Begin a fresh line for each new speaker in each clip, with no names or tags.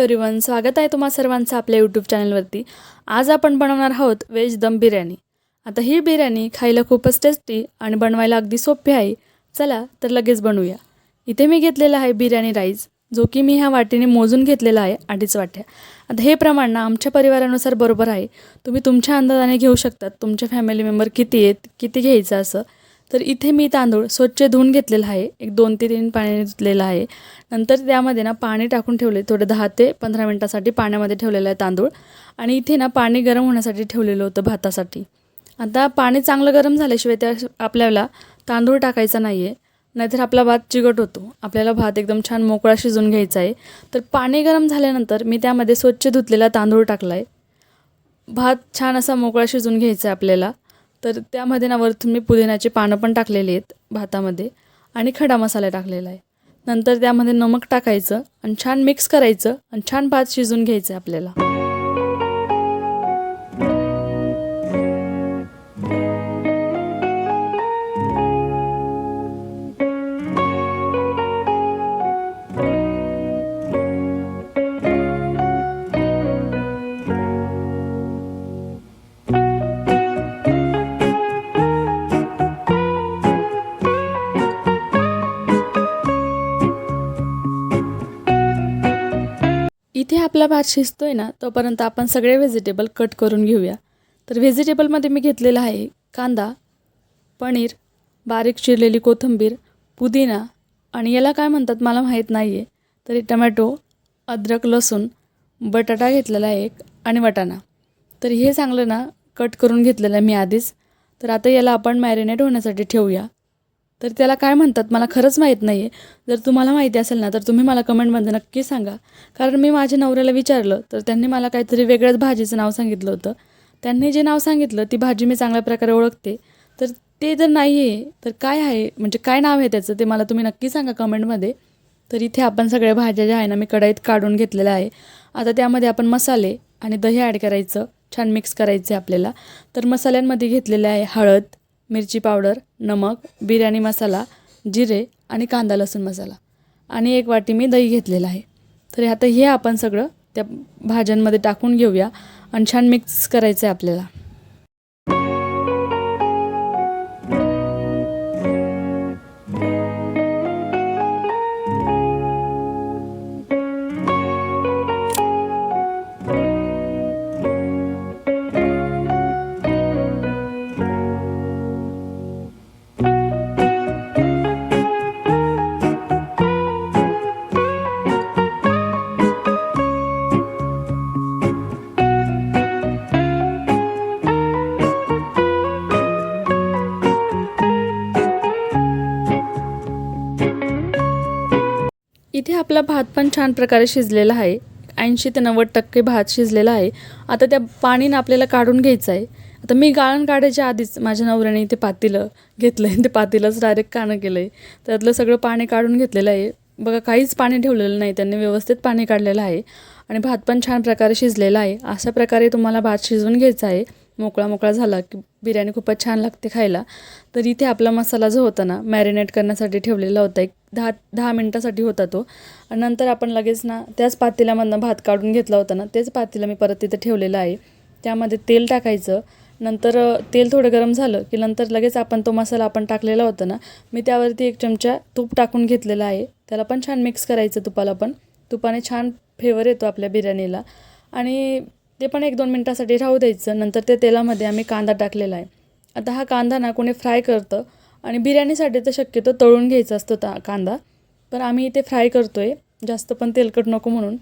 Hi everyone स्वागत आहे तुम्हा सर्वांचं आपल्या यूट्यूब चॅनलवरती आज आपण बनवणार आहोत व्हेज दम बिर्याणी. आता ही बिर्याणी खायला खूपच टेस्टी आणि बनवायला अगदी सोपी आहे. चला तर लगेच बनवूया. इथे मी घेतलेला आहे बिर्याणी राईस जो की मी ह्या वाटीने मोजून घेतलेला आहे अडीच वाट्या. आता हे प्रमाण ना आमच्या परिवारानुसार बरोबर आहे. तुम्ही तुमच्या अंदाजाने घेऊ शकतात तुमचे फॅमिली मेंबर किती आहेत किती घ्यायचं असं. तर इथे मी तांदूळ स्वच्छ धुवून घेतलेला आहे. एक दोन ते तीन पाण्याने धुतलेला आहे. नंतर त्यामध्ये ना पाणी टाकून ठेवले. थोडं दहा ते पंधरा मिनटासाठी पाण्यामध्ये ठेवलेलं आहे तांदूळ. आणि इथे ना पाणी गरम होण्यासाठी ठेवलेलं होतं भातासाठी. आता पाणी चांगलं गरम झाल्याशिवाय त्या आपल्याला तांदूळ टाकायचा नाही आहे नाहीतर आपला भात चिकट होतो. आपल्याला भात एकदम छान मोकळा शिजून घ्यायचा आहे. तर पाणी गरम झाल्यानंतर मी त्यामध्ये स्वच्छ धुतलेला तांदूळ टाकला आहे भात छान असा मोकळा शिजून घ्यायचा आहे आपल्याला. तर त्यामध्ये ना वरतून मी पुदिन्याची पानं पण टाकलेली आहेत भातामध्ये आणि खडा मसाला टाकलेला आहे. नंतर त्यामध्ये नमक टाकायचं आणि छान मिक्स करायचं आणि छान भात शिजून घ्यायचं आहे आपल्याला. आपला भात शिजतो आहे ना तोपर्यंत आपण सगळे व्हेजिटेबल कट करून घेऊया. तर व्हेजिटेबलमध्ये मी घेतलेला आहे कांदा पनीर बारीक चिरलेली कोथिंबीर पुदिना आणि याला काय म्हणतात मला माहीत नाही आहे तरी टमॅटो अद्रक लसूण बटाटा घेतलेला आहे एक आणि वाटाणा. तर हे चांगलं ना कट करून घेतलेलं आहे मी आधीच. तर आता याला आपण मॅरिनेट होण्यासाठी ठेवूया. तर त्याला काय म्हणतात मला खरंच माहीत नाही आहे जर तुम्हाला माहिती असेल ना तर तुम्ही मला कमेंटमध्ये नक्की सांगा. कारण मी माझ्या नवऱ्याला विचारलं तर त्यांनी मला काहीतरी वेगळ्याच भाजीचं नाव सांगितलं होतं. त्यांनी जे नाव सांगितलं ती भाजी मी चांगल्या प्रकारे ओळखते. तर ते जर नाही आहे तर काय आहे? म्हणजे काय नाव आहे त्याचं? ते मला तुम्ही नक्की सांगा कमेंटमध्ये तर इथे आपण सगळ्या भाज्या ज्या आहे ना मी कढईत काढून घेतलेल्या आहे. आता त्यामध्ये आपण मसाले आणि दही ॲड करायचं. छान मिक्स करायचे आपल्याला. तर मसाल्यांमध्ये घेतलेले आहे हळद मिरची पावडर नमक बिर्याणी मसाला जिरे आणि कांदा लसूण मसाला. आणि एक वाटी मी दही घेतलेलं आहे. तर आता हे आपण सगळं त्या भाज्यांमध्ये टाकून घेऊया. आणि छान मिक्स करायचं आहे आपल्याला. इथे आपला भात पण छान प्रकारे शिजलेला आहे. ऐंशी ते नव्वद टक्के भात शिजलेला आहे. आता त्या पाणीनं आपल्याला काढून घ्यायचं आहे. आता मी गाळण काढायच्या आधीच माझ्या नवऱ्याने इथे पातेलं घेतलं आहे ते पातेलंच डायरेक्ट काणं केलं आहे त्यातलं सगळं पाणी काढून घेतलेलं आहे. बघा काहीच पाणी ठेवलेलं नाही. त्यांनी व्यवस्थित पाणी काढलेलं आहे. आणि भात पण छान प्रकारे शिजलेला आहे. अशा प्रकारे तुम्हाला भात शिजवून घ्यायचा आहे. मोकळा मोकळा झाला की बिर्याणी खूपच छान लागते खायला. तर इथे आपला मसाला जो होता ना मॅरिनेट करण्यासाठी ठेवलेला होता एक दहा दहा मिनटासाठी होता तो. आणि नंतर आपण लगेच ना त्याच पातेल्यामधनं भात काढून घेतला होता ना तेच पातेलं मी परत तिथे ठेवलेलं आहे. त्यामध्ये तेल टाकायचं. नंतर तेल थोडं गरम झालं की नंतर लगेच आपण तो मसाला आपण टाकलेला होता ना मी त्यावरती एक चमचा तूप टाकून घेतलेला आहे. त्याला पण छान मिक्स करायचं तुपाला पण. तुपाने छान फ्लेवर येतो आपल्या बिर्याणीला. आणि ते पण एक दोन मिनटासाठी राहू द्यायचं. नंतर ते तेलामध्ये आम्ही कांदा टाकलेला आहे. आता हा कांदा ना कोणी फ्राय करतं आणि बिर्याणीसाठी तर शक्यतो तळून घ्यायचा असतो ता कांदा. पण आम्ही इथे फ्राय करतो आहे जास्त पण तेलकट नको म्हणून.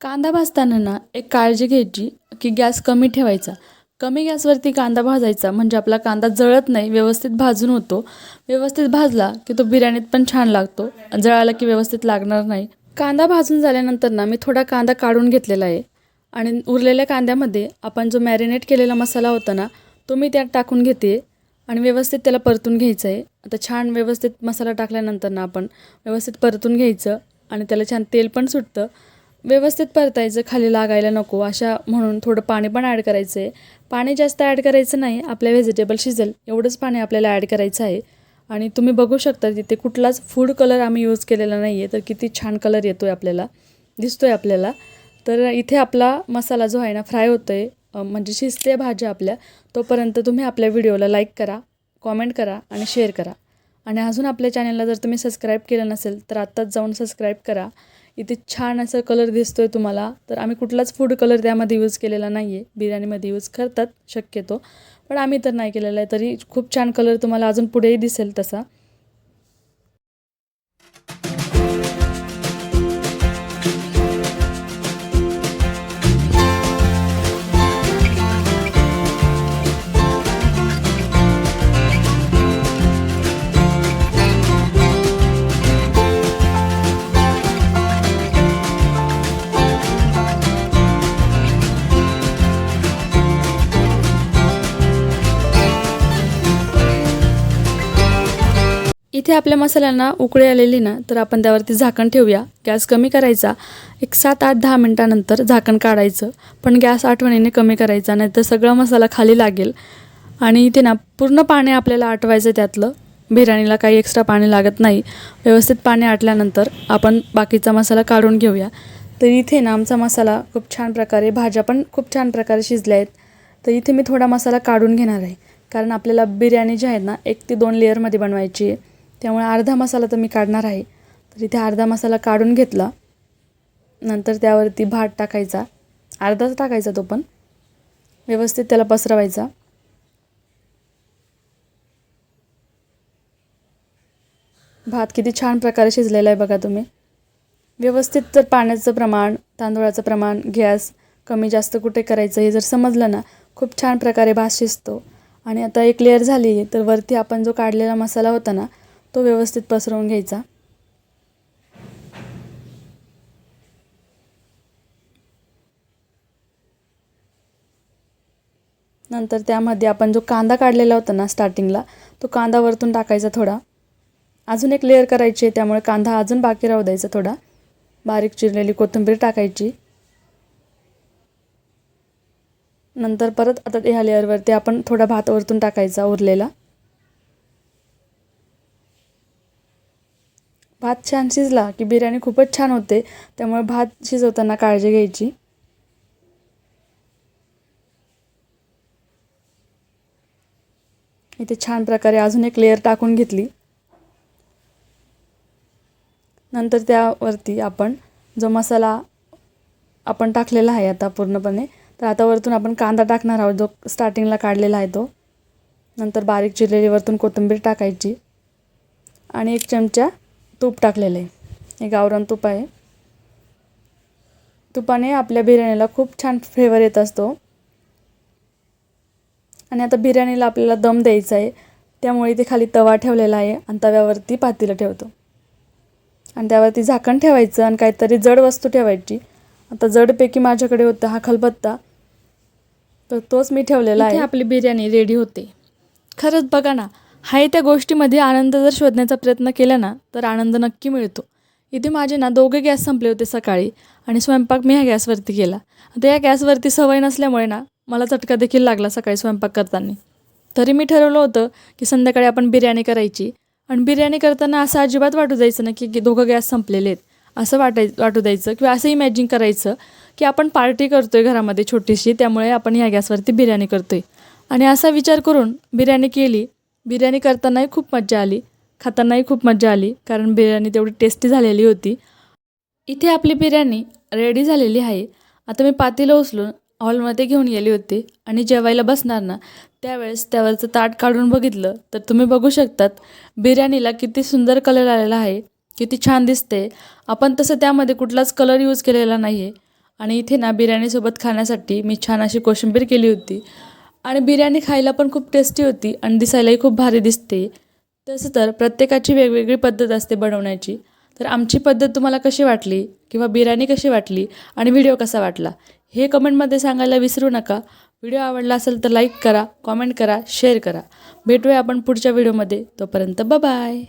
कांदा भाजताना ना एक काळजी घ्यायची की गॅस कमी ठेवायचा. कमी गॅसवरती कांदा भाजायचा म्हणजे आपला कांदा जळत नाही व्यवस्थित भाजून होतो. व्यवस्थित भाजला की तो बिर्याणीत पण छान लागतो. जळाला की व्यवस्थित लागणार नाही. कांदा भाजून झाल्यानंतर ना मी थोडा कांदा काढून घेतलेला आहे. आणि उरलेल्या कांद्यामध्ये आपण जो मॅरिनेट केलेला मसाला होता ना तो मी त्यात टाकून घेते. आणि व्यवस्थित त्याला परतून घ्यायचं आहे आता छान व्यवस्थित मसाला टाकल्यानंतर ना आपण व्यवस्थित परतून घ्यायचं आणि त्याला छान तेल पण सुटतं. व्यवस्थित परतायचं खाली लागायला नको अशा म्हणून थोडं पाणी पण ॲड करायचं आहे पाणी जास्त ॲड करायचं नाही आपल्या व्हेजिटेबल शिजेल एवढंच पाणी आपल्याला ॲड करायचं आहे. आणि तुम्ही बघू शकता तिथे कुठलाच फूड कलर आम्ही यूज केलेला नाही आहे तर किती छान कलर येतो आहे आपल्याला दिसतो आहे आपल्याला. तर इथे आपला मसाला जो आहे ना फ्राय होतो आहे म्हणजे शिजते भाज्या आपल्या तोपर्यंत तुम्ही आपल्या व्हिडिओला लाईक करा कॉमेंट करा आणि शेअर करा. आणि अजून आपल्या चॅनलला जर तुम्ही सबस्क्राईब केलं नसेल तर आत्ताच जाऊन सबस्क्राईब करा. इथे छान असं कलर दिसतो आहे तुम्हाला. तर आम्ही कुठलाच फूड कलर त्यामध्ये यूज केलेला नाही आहे बिर्याणीमध्ये यूज करतात शक्यतो. पण आम्ही तर नाही केलेला आहे तरी खूप छान कलर तुम्हाला अजून पुढेही दिसेल तसा. इथे आपल्या मसाल्यांना उकळी आलेली ना तर आपण त्यावरती झाकण ठेवूया. गॅस कमी करायचा. एक सात आठ दहा मिनटानंतर झाकण काढायचं. पण गॅस आठवणीने कमी करायचा नाही तर सगळा मसाला खाली लागेल. आणि इथे ना पूर्ण पाणी आपल्याला आटवायचं त्यातलं. बिर्याणीला काही एक्स्ट्रा पाणी लागत नाही. व्यवस्थित पाणी आटल्यानंतर आपण बाकीचा मसाला काढून घेऊया. तर इथे ना आमचा मसाला खूप छान प्रकारे भाज्या पण खूप छान प्रकारे शिजल्या आहेत. तर इथे मी थोडा मसाला काढून घेणार आहे. कारण आपल्याला बिर्याणी जी आहे ना एक ते दोन लेअरमध्ये बनवायची आहे. त्यामुळे अर्धा मसाला तर मी काढणार आहे. तर इथे अर्धा मसाला काढून घेतला. नंतर त्यावरती भात टाकायचा. अर्धाच टाकायचा तो पण. व्यवस्थित त्याला पसरवायचा. भात किती छान प्रकारे शिजलेला आहे बघा तुम्ही. व्यवस्थित जर पाण्याचं प्रमाण तांदूळाचं प्रमाण गॅस कमी जास्त कुठे करायचं हे जर समजलं ना खूप छान प्रकारे भात शिजतो. आणि आता एक लेअर झाली आहे तर वरती आपण जो काढलेला मसाला होता ना तो व्यवस्थित पसरवून घ्यायचा. नंतर त्यामध्ये आपण जो कांदा काढलेला होता ना स्टार्टिंगला तो कांदा वरतून टाकायचा थोडा. अजून एक लेअर करायची आहे त्यामुळे कांदा अजून बाकी राहू द्यायचा थोडा. बारीक चिरलेली कोथिंबीर टाकायची. नंतर परत आता ह्या लेअरवरती आपण थोडा भात वरतून टाकायचा उरलेला. भात छान शिजला की बिर्याणी खूपच छान होते त्यामुळे भात शिजवताना काळजी घ्यायची. इथे छान प्रकारे अजून एक लेअर टाकून घेतली. नंतर त्यावरती आपण जो मसाला आपण टाकलेला आहे आता पूर्णपणे तर आता वरतून आपण कांदा टाकणार आहोत जो स्टार्टिंगला काढलेला आहे तो. नंतर बारीक चिरलेली वरतून कोथिंबीर टाकायची. आणि एक चमचा तूप टाकलेलं आहे. हे गावरान तूप आहे. तुपाने आपल्या बिर्याणीला खूप छान फ्लेवर येत असतो. आणि आता बिर्याणीला आपल्याला दम द्यायचा आहे. त्यामुळे इथे खाली तवा ठेवलेला आहे आणि तव्यावरती पातेलं ठेवतो. आणि त्यावरती झाकण ठेवायचं आणि काहीतरी जड वस्तू ठेवायची. आता जडपैकी माझ्याकडे होता हा खलबत्ता. तर तोच मी ठेवलेला आहे. आपली बिर्याणी रेडी होते. खरंच बघा ना हाय त्या गोष्टीमध्ये आनंद जर शोधण्याचा प्रयत्न केला ना तर आनंद नक्की मिळतो. इथे माझे ना दोघे गॅस संपले होते सकाळी आणि स्वयंपाक मी ह्या गॅसवरती केला. आता या गॅसवरती सवय नसल्यामुळे ना मला चटका देखील लागला सकाळी स्वयंपाक करताना. तरी मी ठरवलं होतं की संध्याकाळी आपण बिर्याणी करायची. आणि बिर्याणी करताना असं अजिबात वाटू द्यायचं ना की दोघं गॅस संपलेले आहेत. असं वाटाय वाटू द्यायचं किंवा असं इमॅजिन करायचं की आपण पार्टी करतो आहे घरामध्ये छोटीशी त्यामुळे आपण ह्या गॅसवरती बिर्याणी करतो आहे आणि असा विचार करून बिर्याणी केली बिर्याणी करतानाही खूप मज्जा आली. खातानाही खूप मज्जा आली कारण बिर्याणी तेवढी टेस्टी झालेली होती. इथे आपली बिर्याणी रेडी झालेली आहे. आता मी पातेलं उचलून हॉलमध्ये घेऊन गेली होती आणि जेवायला बसणार ना त्यावेळेस त्यावरचं ताट काढून बघितलं तर तुम्ही बघू शकतात बिर्याणीला किती सुंदर कलर आलेला आहे किती छान दिसते. आपण तसं त्यामध्ये कुठलाच कलर यूज केलेला नाही आहे आणि इथे ना बिर्याणीसोबत खाण्यासाठी मी छान अशी कोशिंबीर केली होती. आणि बिर्याणी खायला पण खूप टेस्टी होती आणि दिसायलाही खूप भारी दिसते. तसं तर प्रत्येकाची वेगवेगळी पद्धत असते बनवण्याची. तर आमची पद्धत तुम्हाला कशी वाटली? किंवा बिर्याणी कशी वाटली? आणि व्हिडिओ कसा वाटला? हे कमेंटमध्ये सांगायला विसरू नका. व्हिडिओ आवडला असेल तर लाईक करा कॉमेंट करा शेअर करा. भेटूया आपण पुढच्या व्हिडिओमध्ये तोपर्यंत बाय